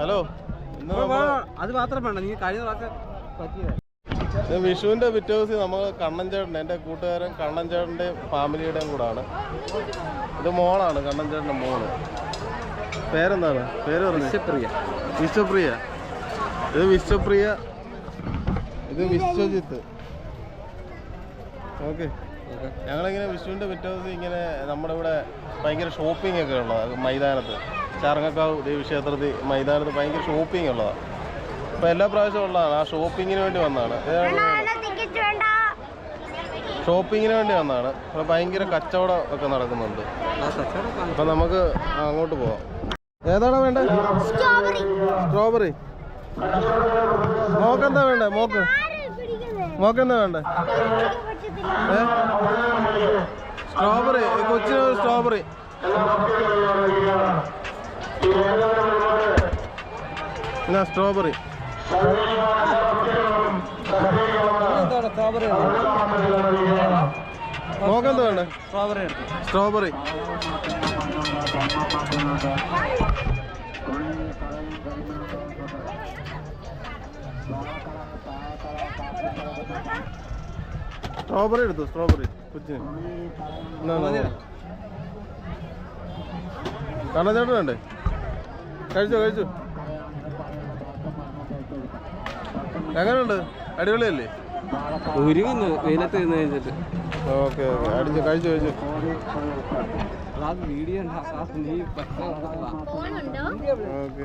Hello. അത് മാത്രം വേണ്ട നീ കഴിഞ്ഞ പ്രാവശ്യം പറ്റിയത്. ഇത് വിഷുവിന്റെ പിറ്റേ ദിവസം നമ്മൾ കണ്ണൻ ചേട്ടൻ എന്റെ കൂട്ടുകാരൻ കണ്ണൻ ചേട്ടന്റെയും ഫാമിലിയുടെയും കൂടാണ്. ഇത് മോളാണ് കണ്ണൻ ചേട്ടന്റെ മോൾ. പേരെന്താണ്? പേര് പറഞ്ഞു. വിശ്വപ്രിയ. വിശ്വപ്രിയ. ഇത് വിശ്വപ്രിയ. ഇത് വിശ്വജിത്ത്. ഓക്കെ. ഞങ്ങളിങ്ങനെ വിഷുവിന്റെ പിറ്റേ ദിവസം ഇങ്ങനെ നമ്മുടെ ഇവിടെ ഭയങ്കര ഷോപ്പിംഗ് ഒക്കെ ഉള്ളത് മൈതാനത്ത്. ചാറങ്ങക്കാവ് ദേവീക്ഷേത്രത്തിൽ മൈതാനത്ത് ഭയങ്കര ഷോപ്പിംഗ് ഉള്ളതാണ് അപ്പോൾ എല്ലാ പ്രാവശ്യവും ഉള്ളതാണ്. ആ ഷോപ്പിങ്ങിന് വേണ്ടി വന്നതാണ്. ഷോപ്പിങ്ങിന് വേണ്ടി. വന്നതാണ്. അപ്പോൾ ഭയങ്കര കച്ചവടം ഒക്കെ നടക്കുന്നുണ്ട്. അപ്പോൾ നമുക്ക് അങ്ങോട്ട് പോവാം. ഏതാണോ വേണ്ടത് സ്ട്രോബെറി മോക്ക് മോക്കെന്താ വേണ്ടേ? മോക്ക്. മോക്കെന്താ വേണ്ടേ? സ്ട്രോബെറി കൊച്ചിന് സ്ട്രോബെറി എന്നാ സ്ട്രോബെറി? നോക്കെന്താ വേണ്ട? സ്ട്രോബെറി. സ്ട്രോബെറി സ്ട്രോബെറി എടുത്തു സ്ട്രോബെറി കൊച്ചിന്. എന്നാ. വേണ്ടേ? കഴിച്ചോ കഴിച്ചു എങ്ങനെയുണ്ട് അടിപൊളിയല്ലേ ഉരുകുന്നു വെയിലത്ത് നിന്ന് കഴിഞ്ഞിട്ട് ഓക്കെ ഓക്കെ അടിച്ചു കഴിച്ചു കഴിച്ചു വീഡിയോ ഓക്കെ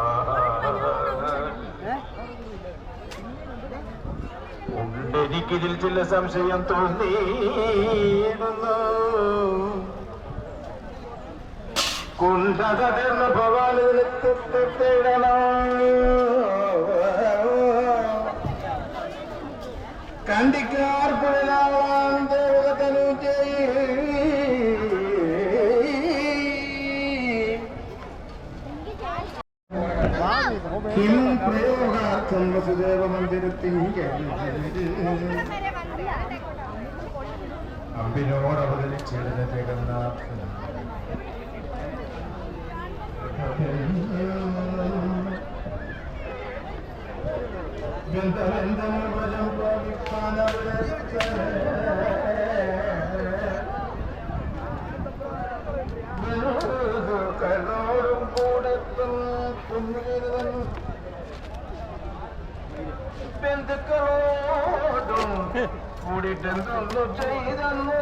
എനിക്കിതിൽ ചില സംശയം തോന്നിയിടുന്നു. കുണ്ടതീർന്ന ഭവാനിടണം കണ്ടിക്കാർക്കുള്ള ദേവതനു കിം പ്രയോഗാർത്ഥം വസുദേവ മന്ദിരത്തിൽ അമ്പിനോട് അവതരിച്ചിരുന്ന ജഗന്നാഥൻ വരം പ്രാപിക്കാൻ കണ്ണോടും കൂടെ കുന്നിരുന്നു ബന്ധുക്കളോടും കൂടിട്ടെന്തൊന്നു ചെയ്തെന്ന്.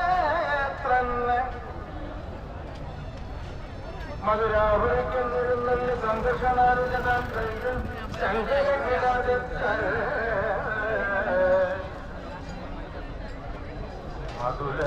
പൈകഴത്രന്ന് മധുരാപുരയ്ക്കെന്നിരുന്നല്ല സംഘർഷണാരുജതാൻ കൈകൾ ശങ്കരകിടാതെ മധുര